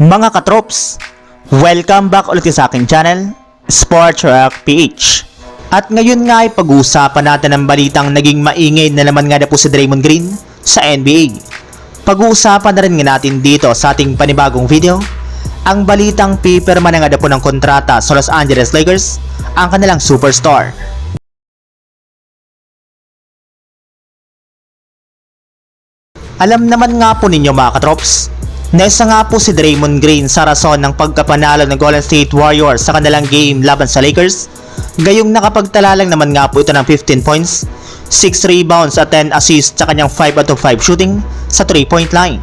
Mga katrops, welcome back ulit sa aking channel, Sports Rock PH. At ngayon nga ay pag-uusapan natin ang balitang naging maingay na naman nga na po si Draymond Green sa NBA. Pag-uusapan na rin nga natin dito sa ating panibagong video, ang balitang paperman na nga po ng kontrata sa Los Angeles Lakers, ang kanilang superstar. Alam naman nga po ninyo mga katrops, na isa nga po si Draymond Green sa rason ng pagkapanalo ng Golden State Warriors sa kanilang game laban sa Lakers. Gayong nakapagtala lang naman nga po ito ng 15 points, 6 rebounds at 10 assists sa kanyang 5 out of 5 shooting sa 3 point line.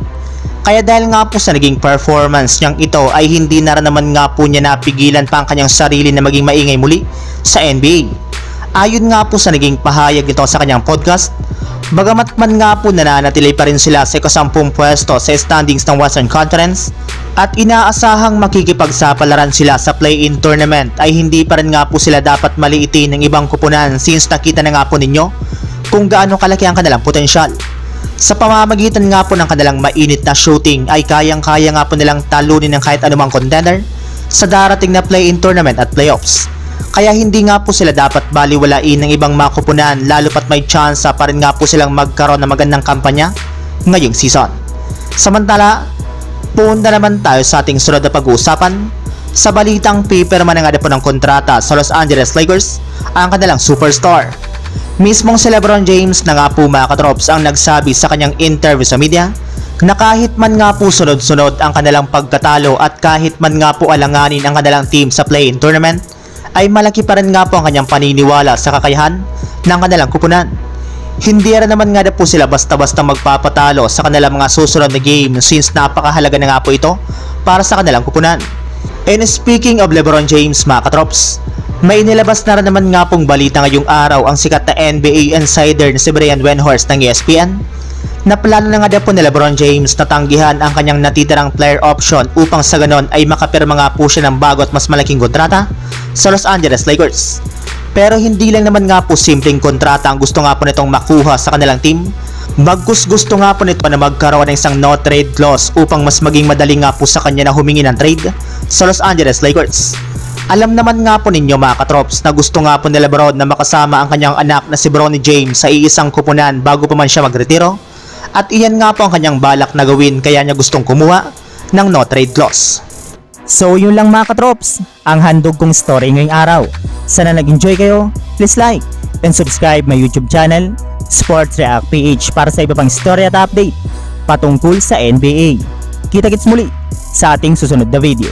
Kaya dahil nga po sa naging performance niyang ito ay hindi na naman nga po niya napigilan pa ang kanyang sarili na maging maingay muli sa NBA. Ayon nga po sa naging pahayag nito sa kanyang podcast, bagamat man nga po nananatili pa rin sila sa ikasampung pwesto sa standings ng Western Conference at inaasahang makikipagsapalaran sila sa play-in tournament ay hindi pa rin nga po sila dapat maliitin ng ibang kupunan since nakita na nga po ninyo kung gaano kalaki ang kanilang potensyal. Sa pamamagitan nga po ng kanilang mainit na shooting ay kayang-kaya nga po nilang talunin ng kahit anumang contender sa darating na play-in tournament at playoffs. Kaya hindi nga po sila dapat baliwalain ng ibang mga kupunan lalo pat may chance pa rin nga po silang magkaroon ng magandang kampanya ngayong season. Samantala, punta naman tayo sa ating sunod na pag-uusapan sa balitang paperman na nga po ng kontrata sa Los Angeles Lakers ang kanilang superstar. Mismong si Lebron James na nga po mga katrops ang nagsabi sa kanyang interview sa media na kahit man nga po sunod-sunod ang kanilang pagkatalo at kahit man nga po alanganin ang kanilang team sa play-in tournament, ay malaki pa rin nga po ang kanyang paniniwala sa kakayahan ng kanilang kupunan. Hindi rin naman nga na po sila basta-basta magpapatalo sa kanilang mga susunod na game since napakahalaga na nga po ito para sa kanilang kupunan. And speaking of Lebron James mga katrops, may nilabas na rin naman nga pong balita ngayong araw ang sikat na NBA insider na si Brian Windhorst ng ESPN na plano na nga daw po ni Lebron James na tanggihan ang kanyang natitirang player option upang sa ganon ay makapirma nga po siya ng bago at mas malaking kontrata sa Los Angeles Lakers. Pero hindi lang naman nga po simpleng kontrata ang gusto nga po nitong makuha sa kanilang team. Bagkus gusto nga po nito na magkaroon ng isang no trade clause upang mas maging madali nga po sa kanya na humingi ng trade sa Los Angeles Lakers. Alam naman nga po ninyo mga katrops na gusto nga po ni Lebron na makasama ang kanyang anak na si Bronny James sa iisang kupunan bago pa man siya magretiro. At iyan nga po ang kanyang balak na gawin kaya niya gustong kumuha ng no trade clause. So yun lang mga katrops, ang handog kong story ngayong araw. Sana nag-enjoy kayo, please like and subscribe my YouTube channel, Sports React PH para sa iba pang story at update patungkol sa NBA. Kita-kits muli sa ating susunod na video.